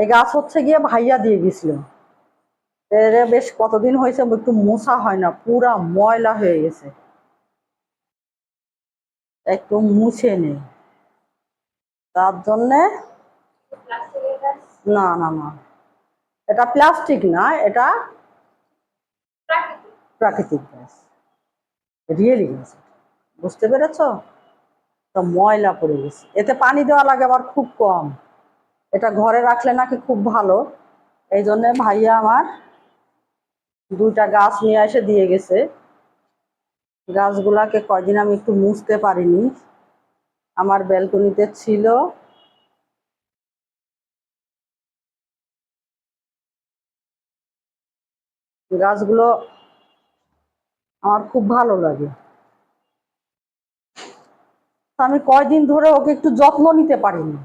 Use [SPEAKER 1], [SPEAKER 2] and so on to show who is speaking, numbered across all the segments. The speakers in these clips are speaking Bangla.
[SPEAKER 1] এই গাছ হচ্ছে গিয়ে ভাইয়া দিয়ে গেছিল। বেশ কতদিন হয়েছে একটু মোছা হয় না, পুরা ময়লা হয়ে গেছে। একটু মুছে নেই। তার জন্যে না না না। এটা প্লাস্টিক না, এটা প্রাকৃতিক গ্যাস রিয়েলি গ্যাস বুঝতে পেরেছ? তো ময়লা পড়ে গেছে। এতে পানি দেওয়া লাগে আবার খুব কম। এটা ঘরে রাখলে নাকি খুব ভালো। এই জন্যে ভাইয়া আমার দুইটা গাছ নিয়ে এসে দিয়ে গেছে। গাছগুলাকে কয়দিন আমি একটু মুছতে পারিনি। আমার ব্যালকনিতে ছিল। গাছগুলো আমার খুব ভালো লাগে। আমি কয়দিন ধরে ওকে একটু যত্ন নিতে পারিনি।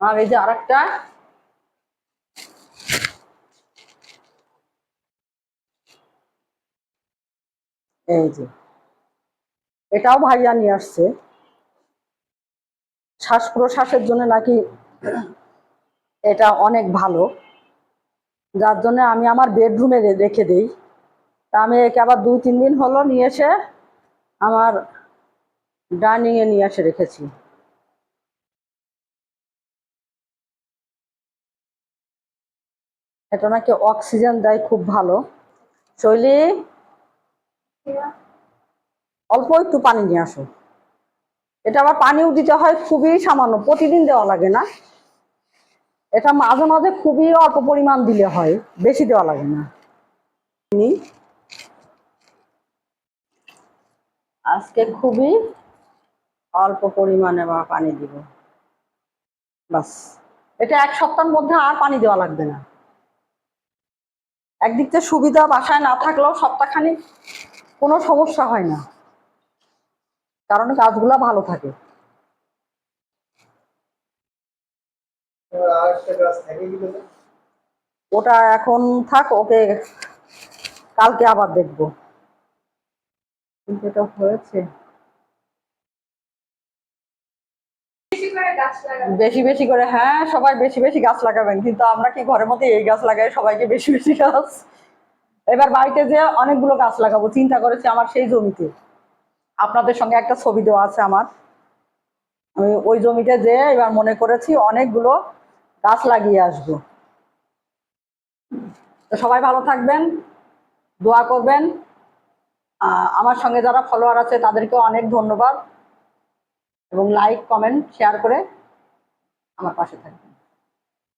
[SPEAKER 1] আর এই যে আর একটা এই যে। এটাও ভাইয়া নিয়ে আসছে। শ্বাস প্রশ্বাসের জন্য নাকি এটা অনেক ভালো। যার জন্য আমি আমার বেডরুমে রেখে দিই। তা আমি একে আবার দুই, তিন দিন হলো নিয়ে এসে আমার ডাইনিংয়ে নিয়ে এসে রেখেছি। এটা নাকি অক্সিজেন দেয় খুব ভালো। শৈলী, অল্প একটু পানি নিয়ে আসো। এটা আবার পানিও দিতে হয়, খুবই সামান্য, প্রতিদিন দেওয়া লাগে না। এটা মাঝে মাঝে খুবই অল্প পরিমাণ দিলে হয়, বেশি দেওয়া লাগে না। আজকে খুবই অল্প পরিমাণে বা পানি দিব। বাস। এটা এক সপ্তাহের মধ্যে আর পানি দেওয়া লাগবে না। একদিক থেকে সুবিধা বাসায় না থাকলেও সপ্তাহখানি কোনো সমস্যা হয় না। কারণ গাছগুলা ভালো থাকে? ওটা এখন থাক, ওকে কালকে আবার দেখব। কিন্তু এটা হয়েছে।
[SPEAKER 2] বেশি
[SPEAKER 1] বেশি করে হ্যাঁ সবাই বেশি বেশি গাছ লাগাবেন। কিন্তু আমরা কি ঘরের মধ্যে এই গাছ লাগাই, সবাইকে বেশি বেশি গাছ? এবার বাড়িতে যে অনেকগুলো গাছ লাগাবো, চিন্তা করেছি আমার সেই জমিতে। আপনাদের সঙ্গে একটা ছবি দেওয়া আছে আমার। আমি ওই জমিতে যে এবার মনে করেছি অনেকগুলো গাছ লাগিয়ে আসব। তো সবাই ভালো থাকবেন, দোয়া করবেন। আমার সঙ্গে যারা ফলোয়ার আছে তাদেরকে অনেক ধন্যবাদ। এবং লাইক কমেন্ট শেয়ার করে আমার পাশে থাকবেন।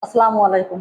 [SPEAKER 1] আসসালামু আলাইকুম।